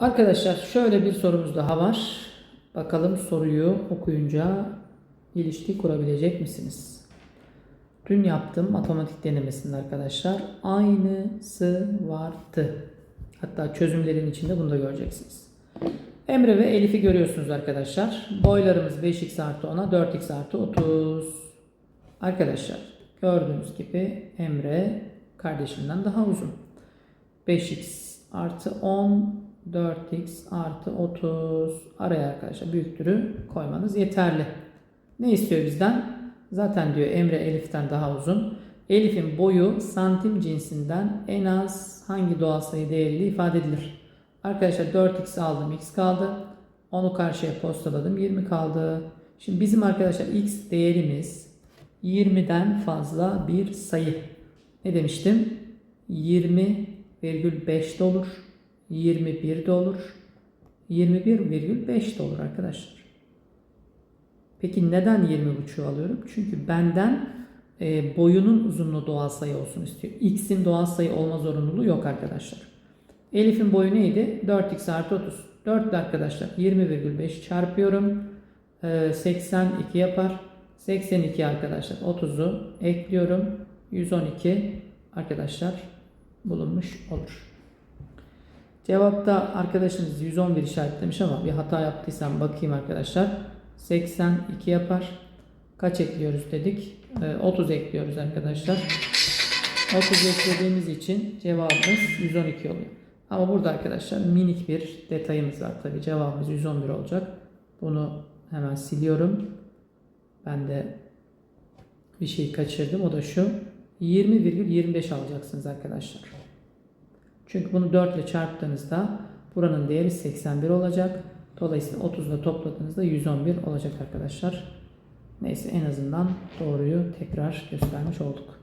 Arkadaşlar şöyle bir sorumuz daha var. Bakalım soruyu okuyunca ilişki kurabilecek misiniz? Dün yaptığım matematik denemesinde arkadaşlar aynısı vardı. Hatta çözümlerin içinde bunu da göreceksiniz. Emre ve Elif'i görüyorsunuz arkadaşlar. Boylarımız 5x artı 10'a 4x artı 30. Arkadaşlar gördüğünüz gibi Emre kardeşinden daha uzun. 5x artı 10 4x artı 30 araya arkadaşlar büyüktürü koymanız yeterli. Ne istiyor bizden? Zaten diyor Emre Elif'ten daha uzun. Elif'in boyu santim cinsinden en az hangi doğal sayı değeriyle ifade edilir? Arkadaşlar 4x aldım x kaldı. Onu karşıya postaladım 20 kaldı. Şimdi bizim arkadaşlar x değerimiz 20'den fazla bir sayı. Ne demiştim? 20,5 de olur. 21 de olur. 21,5 de olur arkadaşlar. Peki neden 20,5'u alıyorum? Çünkü benden e, boyunun uzunluğu doğal sayı olsun istiyor. X'in doğal sayı olma zorunluluğu yok arkadaşlar. Elif'in boyu neydi? 4x artı 30. 4 ile arkadaşlar 20,5 çarpıyorum. E, 82 yapar. 82 arkadaşlar 30'u ekliyorum. 112 arkadaşlar bulunmuş olur. Cevapta arkadaşınız 111 işaretlemiş ama bir hata yaptıysam bakayım arkadaşlar. 82 yapar. Kaç ekliyoruz dedik? Ee, 30 ekliyoruz arkadaşlar. 30 eklediğimiz için cevabımız 112 oluyor. Ama burada arkadaşlar minik bir detayımız var tabi. Cevabımız 111 olacak. Bunu hemen siliyorum. Ben de bir şey kaçırdım. O da şu. 20,25 alacaksınız arkadaşlar. Çünkü bunu 4 ile çarptığınızda buranın değeri 81 olacak. Dolayısıyla 30 ile topladığınızda 111 olacak arkadaşlar. Neyse en azından doğruyu tekrar göstermiş olduk.